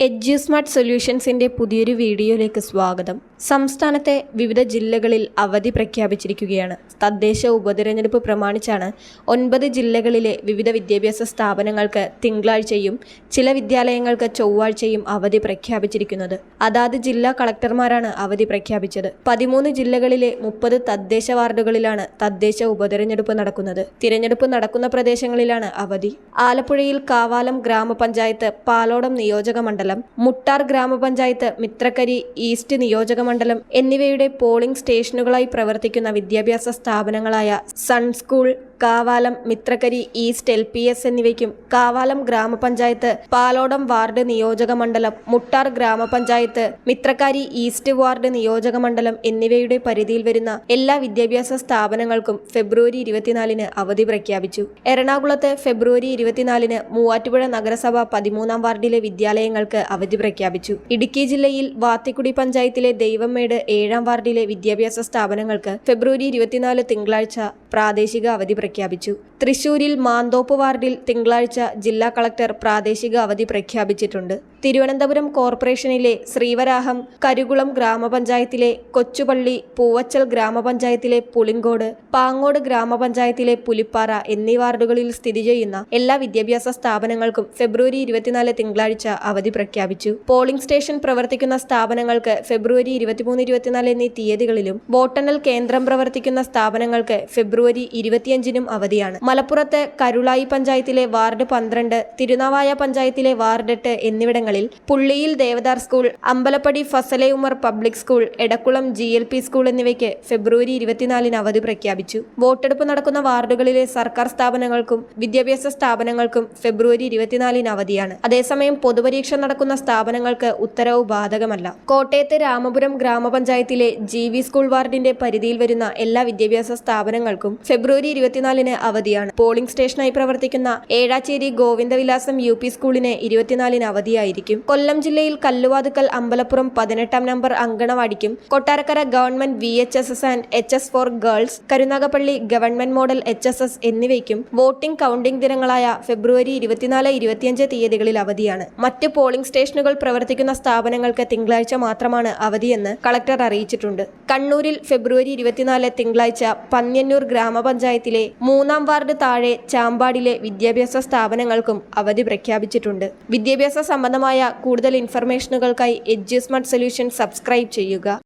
എഡ്യൂസ്മാർട്ട് സൊല്യൂഷൻസിന്റെ പുതിയൊരു വീഡിയോയിലേക്ക് സ്വാഗതം. സംസ്ഥാനത്തെ വിവിധ ജില്ലകളിൽ അവധി പ്രഖ്യാപിച്ചിരിക്കുകയാണ്. തദ്ദേശ ഉപതിരഞ്ഞെടുപ്പ് പ്രമാണിച്ചാണ് ഒൻപത് ജില്ലകളിലെ വിവിധ വിദ്യാഭ്യാസ സ്ഥാപനങ്ങൾക്ക് തിങ്കളാഴ്ചയും ചില വിദ്യാലയങ്ങൾക്ക് ചൊവ്വാഴ്ചയും അവധി പ്രഖ്യാപിച്ചിരിക്കുന്നത്. അതാത് ജില്ലാ കളക്ടർമാരാണ് അവധി പ്രഖ്യാപിച്ചത്. പതിമൂന്ന് ജില്ലകളിലെ മുപ്പത് തദ്ദേശ വാർഡുകളിലാണ് തദ്ദേശ ഉപതിരഞ്ഞെടുപ്പ് നടക്കുന്നത്. തിരഞ്ഞെടുപ്പ് നടക്കുന്ന പ്രദേശങ്ങളിലാണ് അവധി. ആലപ്പുഴയിൽ കാവാലം ഗ്രാമപഞ്ചായത്ത് പാലോടം നിയോജക മണ്ഡലം മുട്ടാർ ഗ്രാമപഞ്ചായത്ത് മിത്രക്കരി ഈസ്റ്റ് നിയോജക മണ്ഡലം എന്നിവയുടെ പോളിംഗ് സ്റ്റേഷനുകളായി പ്രവർത്തിക്കുന്ന വിദ്യാഭ്യാസ സ്ഥാപനങ്ങളായ sun school Kavalam Mithrakkari east L P S എന്നിവയ്ക്കും കാവാലം ഗ്രാമപഞ്ചായത്ത് പാലോടം വാർഡ് നിയോജക മണ്ഡലം മുട്ടാർ ഗ്രാമപഞ്ചായത്ത് മിത്രക്കാരി ഈസ്റ്റ് വാർഡ് നിയോജക മണ്ഡലം എന്നിവയുടെ പരിധിയിൽ വരുന്ന എല്ലാ വിദ്യാഭ്യാസ സ്ഥാപനങ്ങൾക്കും ഫെബ്രുവരി ഇരുപത്തിനാലിന് അവധി പ്രഖ്യാപിച്ചു. എറണാകുളത്ത് ഫെബ്രുവരി ഇരുപത്തിനാലിന് മൂവാറ്റുപുഴ നഗരസഭ പതിമൂന്നാം വാർഡിലെ വിദ്യാലയങ്ങൾക്ക് അവധി പ്രഖ്യാപിച്ചു. ഇടുക്കി ജില്ലയിൽ വാത്തിക്കുടി പഞ്ചായത്തിലെ ദൈവമേട് ഏഴാം വാർഡിലെ വിദ്യാഭ്യാസ സ്ഥാപനങ്ങൾക്ക് ഫെബ്രുവരി ഇരുപത്തിനാല് തിങ്കളാഴ്ച പ്രാദേശിക അവധി പ്രഖ്യാപിച്ചു. തൃശൂരിൽ മാന്തോപ്പ് വാർഡിൽ തിങ്കളാഴ്ച ജില്ലാ കളക്ടർ പ്രാദേശിക അവധി പ്രഖ്യാപിച്ചിട്ടുണ്ട്. തിരുവനന്തപുരം കോർപ്പറേഷനിലെ ശ്രീവരാഹം കരുകുളം ഗ്രാമപഞ്ചായത്തിലെ കൊച്ചുപള്ളി പൂവച്ചൽ ഗ്രാമപഞ്ചായത്തിലെ പുളിങ്കോട് പാങ്ങോട് ഗ്രാമപഞ്ചായത്തിലെ പുലിപ്പാറ എന്നീ വാർഡുകളിൽ സ്ഥിതി ചെയ്യുന്ന എല്ലാ വിദ്യാഭ്യാസ സ്ഥാപനങ്ങൾക്കും ഫെബ്രുവരി ഇരുപത്തിനാല് തിങ്കളാഴ്ച അവധി പ്രഖ്യാപിച്ചു. പോളിംഗ് സ്റ്റേഷൻ പ്രവർത്തിക്കുന്ന സ്ഥാപനങ്ങൾക്ക് ഫെബ്രുവരി ഇരുപത്തിമൂന്ന് ഇരുപത്തിനാല് എന്നീ തീയതികളിലും വോട്ടെണ്ണൽ കേന്ദ്രം പ്രവർത്തിക്കുന്ന സ്ഥാപനങ്ങൾക്ക് ഫെബ്രുവരി ഇരുപത്തിയഞ്ചിനും അവധിയാണ്. മലപ്പുറത്ത് കരുളായി പഞ്ചായത്തിലെ വാർഡ് പന്ത്രണ്ട് തിരുനാവായ പഞ്ചായത്തിലെ വാർഡ് എട്ട് എന്നിവിടങ്ങളിൽ പുള്ളിയിൽ Devadar school Ambalappadi Fazale Umar public school Edakkulam G L P school എന്നിവയ്ക്ക് ഫെബ്രുവരി ഇരുപത്തിനാലിന് അവധി പ്രഖ്യാപിച്ചു. വോട്ടെടുപ്പ് നടക്കുന്ന വാർഡുകളിലെ സർക്കാർ സ്ഥാപനങ്ങൾക്കും വിദ്യാഭ്യാസ സ്ഥാപനങ്ങൾക്കും ഫെബ്രുവരി ഇരുപത്തിനാലിന് അവധിയാണ്. അതേസമയം പൊതുപരീക്ഷ നടക്കുന്ന സ്ഥാപനങ്ങൾക്ക് ഉത്തരവ് ബാധകമല്ല. കോട്ടയത്ത് രാമപുരം ഗ്രാമപഞ്ചായത്തിലെ ജി വി സ്കൂൾ വാർഡിന്റെ പരിധിയിൽ വരുന്ന എല്ലാ വിദ്യാഭ്യാസ സ്ഥാപനങ്ങൾക്കും ഫെബ്രുവരി ഇരുപത്തിനാലിന് അവധിയാണ്. പോളിംഗ് സ്റ്റേഷനായി പ്രവർത്തിക്കുന്ന ഏഴാച്ചേരി ഗോവിന്ദവിലാസം യു പി സ്കൂളിന് ഇരുപത്തിനാലിന് അവധിയായിരിക്കും. കൊല്ലം ജില്ലയിൽ കല്ലുവാതുക്കൽ അമ്പലപ്പുറം പതിനെട്ടാം number അങ്കണവാടിക്കും. Kottarakkara government V H S S and H S for girls Karunagappally government model H S S എന്നിവയ്ക്കും വോട്ടിംഗ് കൗണ്ടിംഗ് ദിനങ്ങളായ ഫെബ്രുവരി ഇരുപത്തിനാല് ഇരുപത്തിയഞ്ച് തീയതികളിൽ അവധിയാണ്. മറ്റ് പോളിംഗ് സ്റ്റേഷനുകൾ പ്രവർത്തിക്കുന്ന സ്ഥാപനങ്ങൾക്ക് തിങ്കളാഴ്ച മാത്രമാണ് അവധിയെന്ന് കളക്ടർ അറിയിച്ചിട്ടുണ്ട്. കണ്ണൂരിൽ ഫെബ്രുവരി ഇരുപത്തിനാല് തിങ്കളാഴ്ച പന്ന്യന്നൂർ ഗ്രാമപഞ്ചായത്തിലെ മൂന്നാം വാർഡ് താഴെ ചാമ്പാടിലെ വിദ്യാഭ്യാസ സ്ഥാപനങ്ങൾക്കും അവധി പ്രഖ്യാപിച്ചിട്ടുണ്ട്. വിദ്യാഭ്യാസ സംബന്ധമായ കൂടുതൽ ഇൻഫർമേഷനുകൾക്കായി എഡ്യൂസ്മാർട്ട് സൊല്യൂഷൻ സബ്സ്ക്രൈബ് ചെയ്യുക.